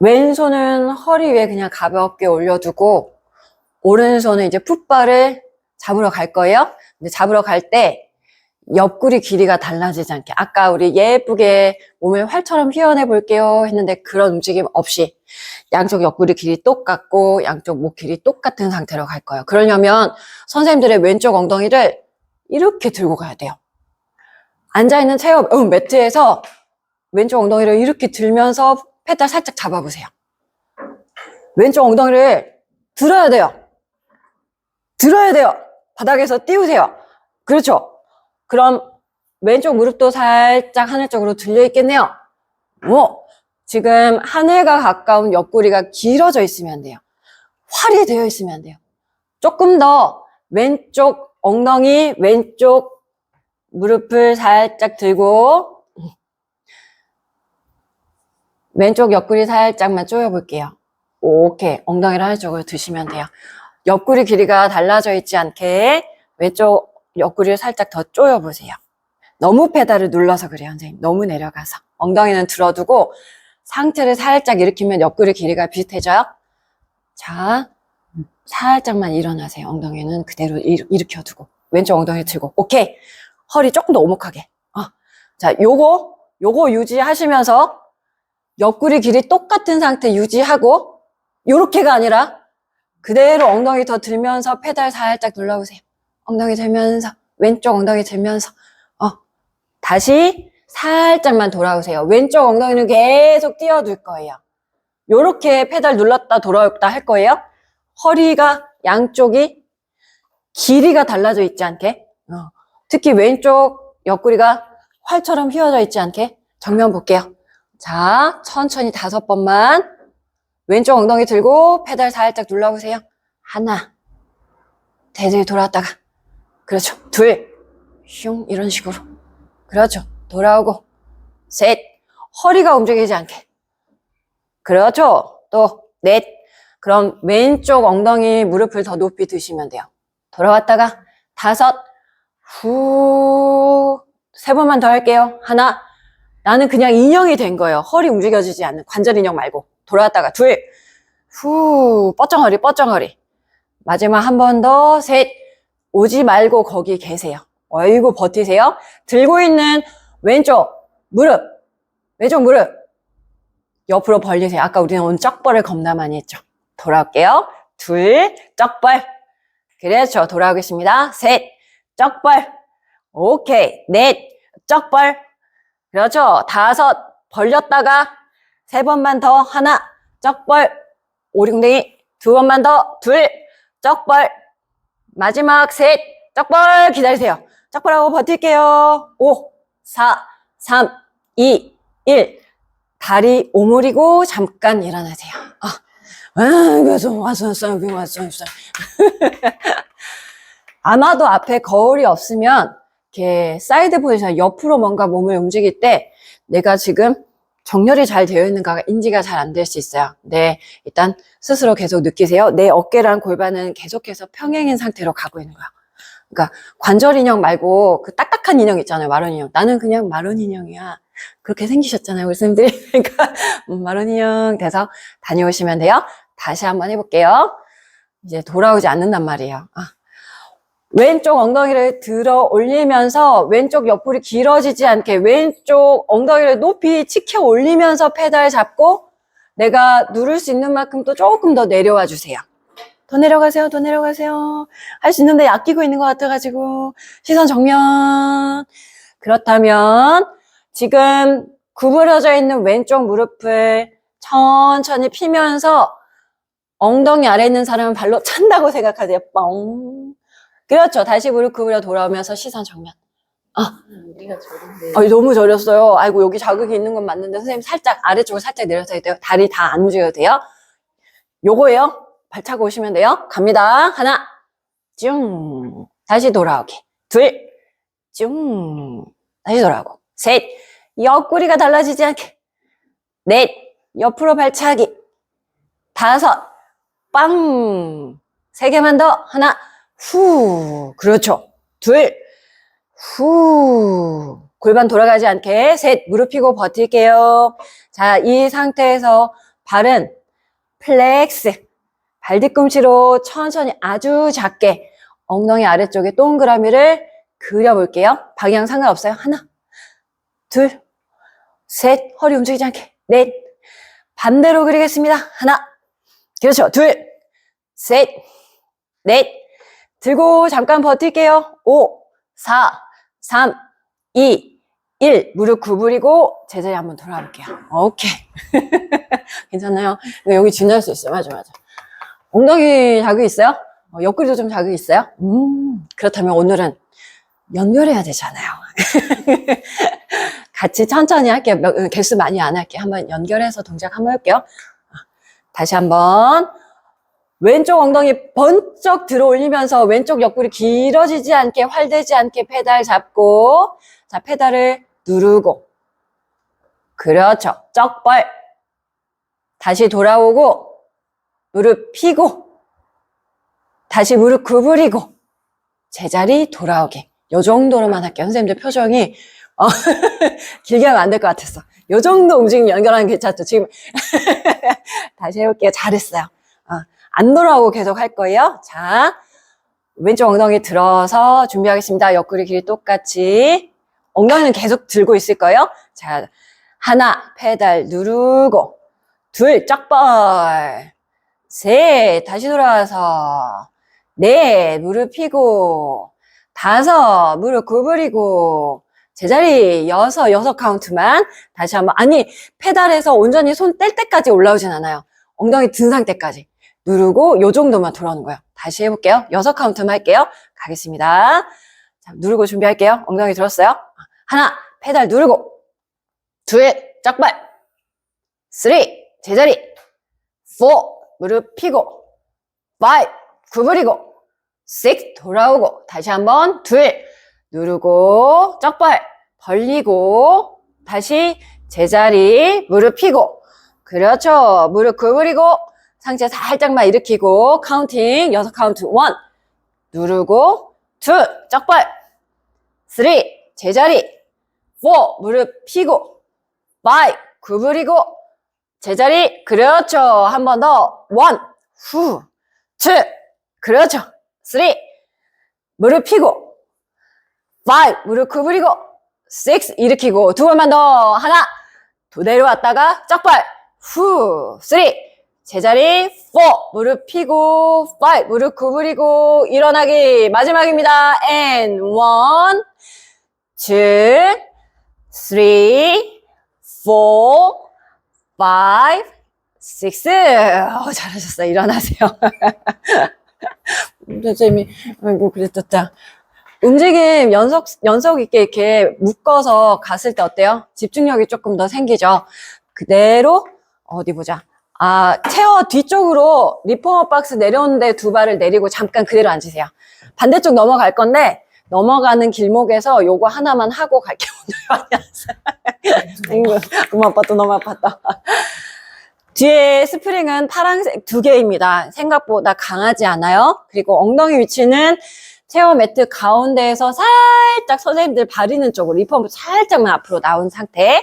왼손은 허리 위에 그냥 가볍게 올려두고 오른손은 이제 풋발을 잡으러 갈 거예요. 근데 잡으러 갈 때 옆구리 길이가 달라지지 않게 아까 우리 예쁘게 몸을 활처럼 휘어내 볼게요 했는데 그런 움직임 없이 양쪽 옆구리 길이 똑같고 양쪽 목 길이 똑같은 상태로 갈 거예요. 그러려면 선생님들의 왼쪽 엉덩이를 이렇게 들고 가야 돼요. 앉아있는 체어 어, 매트에서 왼쪽 엉덩이를 이렇게 들면서 페달 살짝 잡아보세요. 왼쪽 엉덩이를 들어야 돼요. 들어야 돼요. 바닥에서 띄우세요. 그렇죠. 그럼 왼쪽 무릎도 살짝 하늘 쪽으로 들려 있겠네요. 뭐 지금 하늘과 가까운 옆구리가 길어져 있으면 안 돼요. 활이 되어 있으면 안 돼요. 조금 더 왼쪽 엉덩이, 왼쪽 무릎을 살짝 들고 왼쪽 옆구리 살짝만 조여볼게요. 오케이. 엉덩이를 한쪽으로 드시면 돼요. 옆구리 길이가 달라져 있지 않게 왼쪽 옆구리를 살짝 더 조여보세요. 너무 페달을 눌러서 그래요, 선생님. 너무 내려가서. 엉덩이는 들어두고 상체를 살짝 일으키면 옆구리 길이가 비슷해져요. 자, 살짝만 일어나세요. 엉덩이는 그대로 일, 일으켜두고. 왼쪽 엉덩이 들고. 오케이. 허리 조금 더 오목하게. 어. 자, 요거, 요거 유지하시면서 옆구리 길이 똑같은 상태 유지하고, 요렇게가 아니라 그대로 엉덩이 더 들면서 페달 살짝 눌러보세요. 엉덩이 들면서, 왼쪽 엉덩이 들면서, 어. 다시 살짝만 돌아오세요. 왼쪽 엉덩이는 계속 띄워둘 거예요. 요렇게 페달 눌렀다 돌아왔다 할 거예요. 허리가 양쪽이 길이가 달라져 있지 않게, 어. 특히 왼쪽 옆구리가 활처럼 휘어져 있지 않게 정면 볼게요. 자, 천천히 다섯 번만 왼쪽 엉덩이 들고 페달 살짝 눌러보세요. 하나, 대들 돌아왔다가 그렇죠. 둘, 슝 이런 식으로 그렇죠. 돌아오고 셋, 허리가 움직이지 않게 그렇죠. 또 넷, 그럼 왼쪽 엉덩이 무릎을 더 높이 드시면 돼요. 돌아왔다가 다섯, 후, 세 번만 더 할게요. 하나, 나는 그냥 인형이 된 거예요. 허리 움직여지지 않는 관절 인형 말고. 돌아왔다가 둘, 후, 뻗정허리, 뻗정허리. 마지막 한 번 더, 셋, 오지 말고 거기 계세요. 어이구, 버티세요. 들고 있는 왼쪽 무릎, 왼쪽 무릎. 옆으로 벌리세요. 아까 우리는 오늘 쩍벌을 겁나 많이 했죠. 돌아올게요. 둘, 쩍벌. 그렇죠. 돌아오겠습니다. 셋, 쩍벌. 오케이. 넷, 쩍벌. 그렇죠. 다섯, 벌렸다가 세 번만 더 하나, 쩍벌. 오리궁뎅이 두 번만 더, 둘, 쩍벌. 마지막 셋, 쩍벌. 기다리세요. 쩍벌하고 버틸게요. 5, 4, 3, 2, 1. 다리 오므리고 잠깐 일어나세요. 아, 아, 그래서 왔어, 왔어, 왔어, 왔어, 왔어. 아마도 앞에 거울이 없으면 이렇게 사이드 포지션 옆으로 뭔가 몸을 움직일 때 내가 지금 정렬이 잘 되어 있는가가 인지가 잘 안 될 수 있어요. 네, 일단 스스로 계속 느끼세요. 내 어깨랑 골반은 계속해서 평행인 상태로 가고 있는 거야. 그러니까 관절 인형 말고 그 딱딱한 인형 있잖아요. 마른 인형. 나는 그냥 마른 인형이야. 그렇게 생기셨잖아요, 우리 선생님들이. 그러니까 음, 마른 인형 돼서 다녀오시면 돼요. 다시 한번 해볼게요. 이제 돌아오지 않는단 말이에요. 아. 왼쪽 엉덩이를 들어 올리면서 왼쪽 옆구리 길어지지 않게 왼쪽 엉덩이를 높이 치켜 올리면서 페달 잡고 내가 누를 수 있는 만큼 또 조금 더 내려와 주세요. 더 내려가세요, 더 내려가세요. 할 수 있는데 아끼고 있는 것 같아가지고 시선 정면. 그렇다면 지금 구부러져 있는 왼쪽 무릎을 천천히 피면서 엉덩이 아래 있는 사람은 발로 찬다고 생각하세요. 뻥. 그렇죠. 다시 무릎 구부려 돌아오면서 시선 정면. 아, 우리가 저런데 아니, 너무 저렸어요. 아이고, 여기 자극이 있는 건 맞는데, 선생님 살짝 아래쪽으로 살짝 내려서 돼요. 다리 다 안 움직여도 돼요. 요거예요. 발차고 오시면 돼요. 갑니다. 하나, 쭉. 다시 돌아오기. 둘, 쭉. 다시 돌아오고. 셋, 옆구리가 달라지지 않게. 넷, 옆으로 발차기. 다섯, 빵. 세 개만 더. 하나, 후. 그렇죠. 둘, 후. 골반 돌아가지 않게. 셋, 무릎 펴고 버틸게요. 자, 이 상태에서 발은 플렉스. 발 뒤꿈치로 천천히 아주 작게 엉덩이 아래쪽에 동그라미를 그려볼게요. 방향 상관없어요. 하나, 둘, 셋. 허리 움직이지 않게. 넷. 반대로 그리겠습니다. 하나. 그렇죠. 둘, 셋, 넷. 들고 잠깐 버틸게요. 5, 4, 3, 2, 1. 무릎 구부리고 제자리 한번 돌아볼게요. 오케이. 괜찮나요? 여기 지날 수 있어요. 맞아, 맞아. 엉덩이 자극 있어요? 어, 옆구리도 좀 자극 있어요? 음, 그렇다면 오늘은 연결해야 되잖아요. 같이 천천히 할게요. 몇- 어, 개수 많이 안 할게요. 한번 연결해서 동작 한번 할게요. 다시 한번. 왼쪽 엉덩이 번쩍 들어 올리면서 왼쪽 옆구리 길어지지 않게 활대지 않게 페달 잡고 자 페달을 누르고. 그렇죠. 쩍벌 다시 돌아오고 무릎 펴고 다시 무릎 구부리고 제자리 돌아오게. 요 정도로만 할게요. 선생님들 표정이 어, 길게 하면 안 될 것 같았어. 요 정도 움직임 연결하는 게 괜찮죠 지금 다시 해볼게요. 잘했어요. 어, 안 돌아오고 계속 할 거예요. 자 왼쪽 엉덩이 들어서 준비하겠습니다. 옆구리 길이 똑같이. 엉덩이는 계속 들고 있을 거예요. 자 하나 페달 누르고 둘 짝벌. 셋 다시 돌아와서. 넷 무릎 펴고. 다섯 무릎 구부리고. 제자리 여섯 여섯 카운트만 다시 한번. 아니 페달에서 온전히 손 뗄 때까지 올라오진 않아요. 엉덩이 든 상태까지 누르고 요 정도만 돌아오는 거예요. 다시 해볼게요. 여섯 카운트만 할게요. 가겠습니다. 자 누르고 준비할게요. 엉덩이 들었어요? 하나 페달 누르고. 둘 짝발. 쓰리 제자리. 포 무릎 펴고. 파이브 구부리고. six 돌아오고. 다시 한번 둘. 누르고 쩍발. 벌리고. 다시 제자리 무릎 펴고. 그렇죠. 무릎 구부리고 상체 살짝만 일으키고 카운팅 여섯 카운트 원 누르고 투 쩍발. 쓰리 제자리. 포 무릎 펴고. 파이브 구부리고. 제자리 그렇죠. 한 번 더. 원 후. 투 그렇죠. 쓰리 무릎 펴고. 파이브 무릎 구부리고. 식스 일으키고. 두 번만 더. 하나. 또 내려왔다가 짝발. 후. 쓰리 제자리 포 무릎 펴고 파이브 무릎 구부리고 일어나기 마지막입니다. And one two three four five six. 어, 잘하셨어요. 일어나세요. 선생님이 아이고 그랬었다. 움직임 연속, 연속 있게 이렇게 묶어서 갔을 때 어때요? 집중력이 조금 더 생기죠? 그대로, 어디 보자. 아, 체어 뒤쪽으로 리포머 박스 내려오는데 두 발을 내리고 잠깐 그대로 앉으세요. 반대쪽 넘어갈 건데, 넘어가는 길목에서 요거 하나만 하고 갈게요. 오늘 아이고, 너무 아팠다, 너무 아팠다. 뒤에 스프링은 파란색 두 개입니다. 생각보다 강하지 않아요. 그리고 엉덩이 위치는 체어 매트 가운데에서 살짝 선생님들 바리는 쪽으로 리펌프 살짝만 앞으로 나온 상태.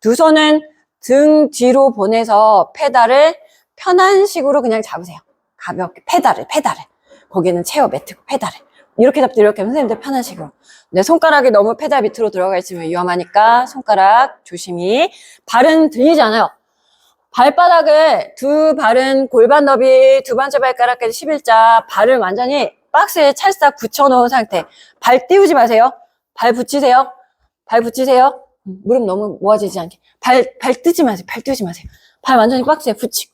두 손은 등 뒤로 보내서 페달을 편한 식으로 그냥 잡으세요. 가볍게 페달을 페달을. 거기는 체어 매트고 페달을. 이렇게 잡도 이렇게 하면 선생님들 편한 식으로. 내 손가락이 너무 페달 밑으로 들어가 있으면 위험하니까 손가락 조심히. 발은 들리지 않아요. 발바닥을 두 발은 골반 너비 두 번째 발가락까지 11자 발을 완전히 박스에 찰싹 붙여놓은 상태 발 띄우지 마세요 발 붙이세요 발 붙이세요 음, 무릎 너무 모아지지 않게 발, 발 뜨지 마세요 발 뜨지 마세요 발 완전히 박스에 붙이고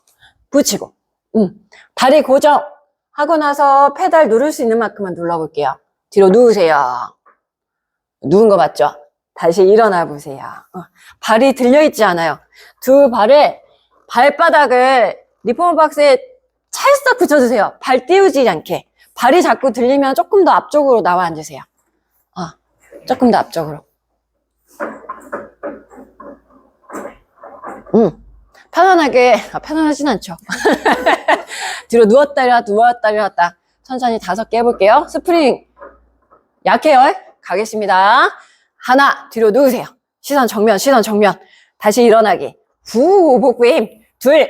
붙이고 음. 다리 고정 하고 나서 페달 누를 수 있는 만큼만 눌러볼게요 뒤로 누우세요 누운 거 맞죠? 다시 일어나 보세요 어. 발이 들려있지 않아요 두 발을 발바닥을 리포머 박스에 찰싹 붙여주세요. 발 띄우지 않게. 발이 자꾸 들리면 조금 더 앞쪽으로 나와 앉으세요. 어, 조금 더 앞쪽으로. 음, 편안하게, 아, 편안하진 않죠. 뒤로 누웠다 일어났다, 누웠다 일어났다. 천천히 다섯 개 해볼게요. 스프링 약해요. 가겠습니다. 하나, 뒤로 누우세요. 시선 정면, 시선 정면. 다시 일어나기. 후, 복부 힘. 둘,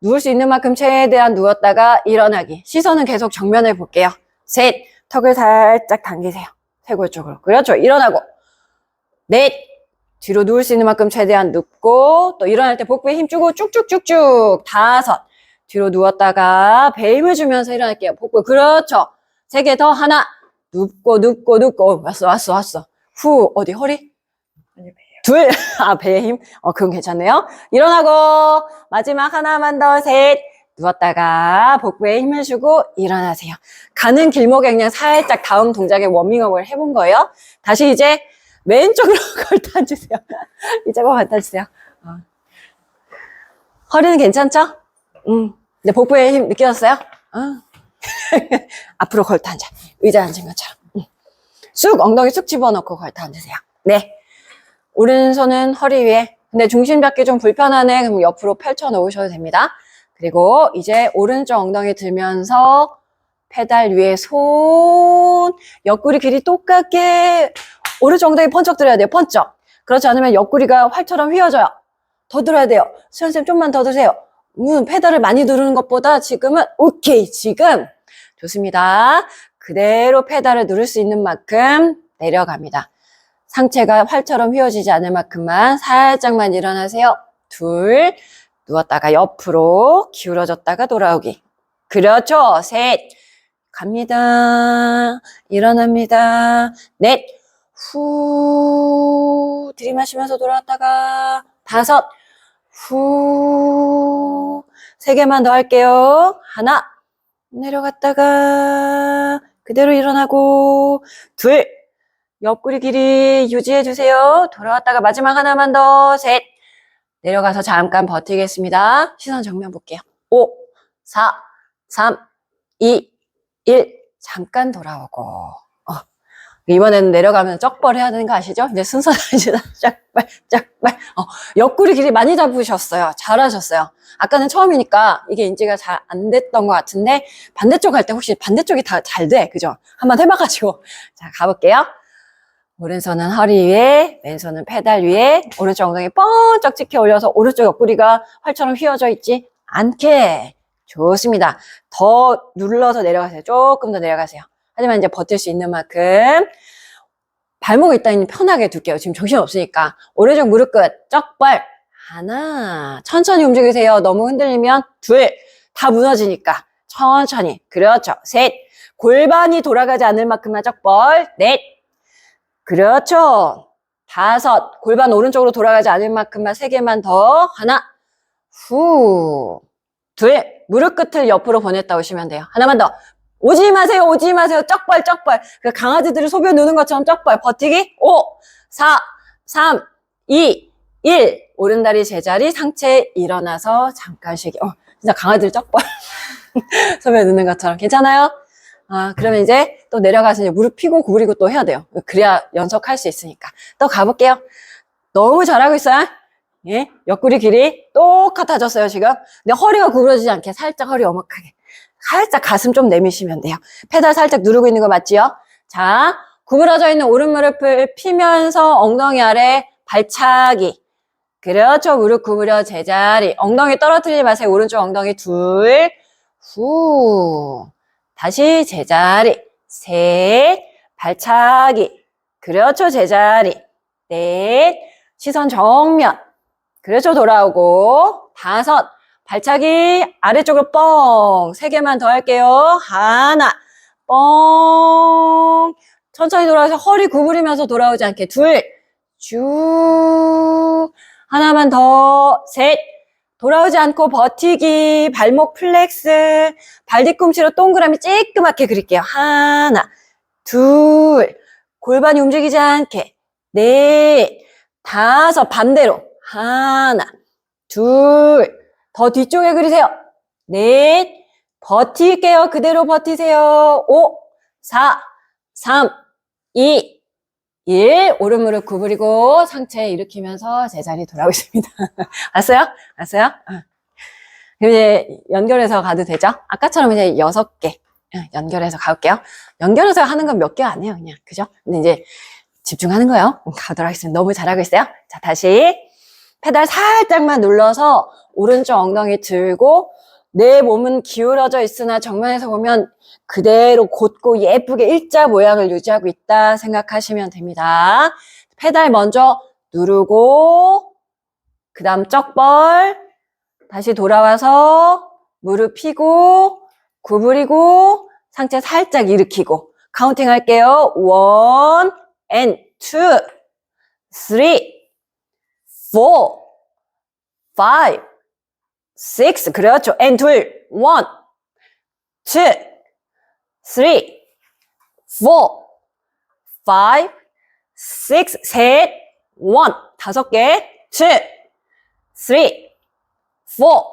누울 수 있는 만큼 최대한 누웠다가 일어나기. 시선은 계속 정면을 볼게요. 셋, 턱을 살짝 당기세요. 쇄골 쪽으로. 그렇죠. 일어나고. 넷, 뒤로 누울 수 있는 만큼 최대한 눕고, 또 일어날 때 복부에 힘 주고 쭉쭉쭉쭉. 다섯, 뒤로 누웠다가 배 힘을 주면서 일어날게요. 복부. 그렇죠. 세 개 더. 하나, 눕고, 눕고, 눕고. 어, 왔어, 왔어, 왔어. 후, 어디, 허리? 둘, 아, 배에 힘? 어, 그건 괜찮네요. 일어나고, 마지막 하나만 더, 셋. 누웠다가 복부에 힘을 주고 일어나세요. 가는 길목에 그냥 살짝 다음 동작에 워밍업을 해본 거예요. 다시 이제 왼쪽으로 걸터 앉으세요. 이쪽으로 걸터 앉으세요. 어. 허리는 괜찮죠? 음. 근데 복부에 힘 느껴졌어요? 어. 앞으로 걸터 앉아. 의자 앉은 것처럼. 음. 쑥, 엉덩이 쑥 집어넣고 걸터 앉으세요. 네. 오른손은 허리 위에. 근데 중심 잡기 좀 불편하네. 그럼 옆으로 펼쳐 놓으셔도 됩니다. 그리고 이제 오른쪽 엉덩이 들면서 페달 위에 손, 옆구리 길이 똑같게 오른쪽 엉덩이 번쩍 들어야 돼요. 번쩍. 그렇지 않으면 옆구리가 활처럼 휘어져요. 더 들어야 돼요. 수현쌤 좀만 더 드세요. 음, 페달을 많이 누르는 것보다 지금은 오케이. 지금 좋습니다. 그대로 페달을 누를 수 있는 만큼 내려갑니다. 상체가 활처럼 휘어지지 않을 만큼만 살짝만 일어나세요. 둘, 누웠다가 옆으로 기울어졌다가 돌아오기. 그렇죠. 셋, 갑니다. 일어납니다. 넷, 후, 들이마시면서 돌아왔다가 다섯, 후, 세 개만 더 할게요. 하나, 내려갔다가 그대로 일어나고 둘, 옆구리 길이 유지해 주세요. 돌아왔다가 마지막 하나만 더, 셋, 내려가서 잠깐 버티겠습니다. 시선 정면 볼게요. 5, 4, 3, 2, 1. 잠깐 돌아오고. 어. 이번에는 내려가면 쩍벌 해야 되는 거 아시죠? 이제 이제 짝발, 짝발. 어. 옆구리 길이 많이 잡으셨어요. 잘하셨어요. 아까는 처음이니까 이게 인지가 잘 안 됐던 것 같은데 반대쪽 할 때 혹시 반대쪽이 다 잘 돼. 그죠? 한번 해봐가지고. 자, 가볼게요. 오른손은 허리 위에, 왼손은 페달 위에, 오른쪽 엉덩이 번쩍 치켜 올려서 오른쪽 옆구리가 활처럼 휘어져 있지 않게. 좋습니다. 더 눌러서 내려가세요. 조금 더 내려가세요. 하지만 이제 버틸 수 있는 만큼 발목 일단 편하게 둘게요. 지금 정신 없으니까. 오른쪽 무릎 끝, 쩍벌. 하나. 천천히 움직이세요. 너무 흔들리면 둘. 다 무너지니까. 천천히. 그렇죠. 셋. 골반이 돌아가지 않을 만큼만 쩍벌. 넷. 그렇죠. 다섯. 골반 오른쪽으로 돌아가지 않을 만큼만 세 개만 더. 하나. 후. 둘. 무릎 끝을 옆으로 보냈다 오시면 돼요. 하나만 더. 오지 마세요. 오지 마세요. 쩍벌, 쩍벌. 그 강아지들이 소변 누는 것처럼 쩍벌. 버티기. 5, 4, 3, 2, 1. 오른다리 제자리, 상체 일어나서 잠깐 쉬기. 어, 진짜 강아지들 쩍벌. 소변 누는 것처럼. 괜찮아요? 아, 그러면 이제 또 내려가서 이제 무릎 펴고 구부리고 또 해야 돼요. 그래야 연속할 수 있으니까. 또 가볼게요. 너무 잘하고 있어요. 예? 옆구리 길이 똑같아졌어요, 지금. 근데 허리가 구부러지지 않게 살짝 허리 어묵하게. 살짝 가슴 좀 내미시면 돼요. 페달 살짝 누르고 있는 거 맞지요? 자, 구부러져 있는 오른 무릎을 피면서 엉덩이 아래 발차기. 그렇죠. 무릎 구부려 제자리. 엉덩이 떨어뜨리지 마세요. 오른쪽 엉덩이 둘. 후. 다시 제자리. 셋. 발차기. 그렇죠. 제자리. 넷. 시선 정면. 그렇죠. 돌아오고. 다섯. 발차기 아래쪽으로 뻥. 세 개만 더 할게요. 하나. 뻥. 천천히 돌아와서 허리 구부리면서 돌아오지 않게. 둘. 쭉. 하나만 더. 셋. 돌아오지 않고 버티기. 발목 플렉스. 발 뒤꿈치로 동그라미 쬐끄맣게 그릴게요. 하나. 둘. 골반이 움직이지 않게. 넷. 다섯. 반대로. 하나. 둘. 더 뒤쪽에 그리세요. 넷. 버틸게요. 그대로 버티세요. 5, 4, 3, 2, 1. 오른 무릎 구부리고 상체 일으키면서 제자리 돌아오겠습니다. 왔어요? 왔어요? 어. 그럼 이제 연결해서 가도 되죠? 아까처럼 이제 여섯 개 연결해서 가볼게요. 연결해서 하는 건 몇 개 안 해요, 그냥. 그죠? 근데 이제 집중하는 거예요. 가도록 하겠습니다. 너무 잘하고 있어요. 자, 다시. 페달 살짝만 눌러서 오른쪽 엉덩이 들고 내 몸은 기울어져 있으나 정면에서 보면 그대로 곧고 예쁘게 일자 모양을 유지하고 있다 생각하시면 됩니다. 페달 먼저 누르고 그 다음 쩍벌 다시 돌아와서 무릎 펴고 구부리고 상체 살짝 일으키고 카운팅 할게요. 원, and two, three, four, five, six. 그렇죠. and 둘, one, two, three, four, five, six. 셋, one. 다섯 개, two, three, four,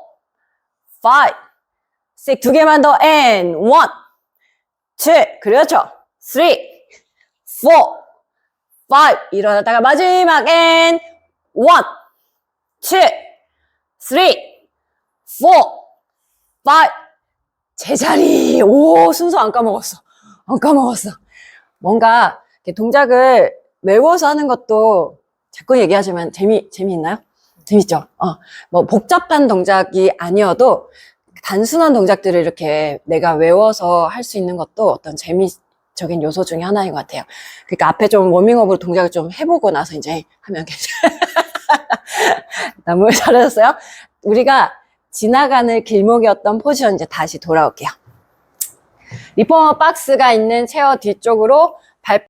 five, six. 두 개만 더, and one. 7, 그렇죠. 3, 4, 5, 일어났다가 마지막 and 1, 2, 3, 4, 5, 제자리. 오, 순서 안 까먹었어. 안 까먹었어. 뭔가 동작을 외워서 하는 것도 자꾸 얘기하지만 재미, 재미있나요? 재밌죠? 어, 뭐 복잡한 동작이 아니어도 단순한 동작들을 이렇게 내가 외워서 할 수 있는 것도 어떤 재미 적인 요소 중에 하나인 것 같아요. 그러니까 앞에 좀 워밍업으로 동작을 좀 해보고 나서 이제 하면 괜찮아요. 너무 잘하셨어요. 우리가 지나가는 길목이었던 포지션 이제 다시 돌아올게요. 리포머 박스가 있는 체어 뒤쪽으로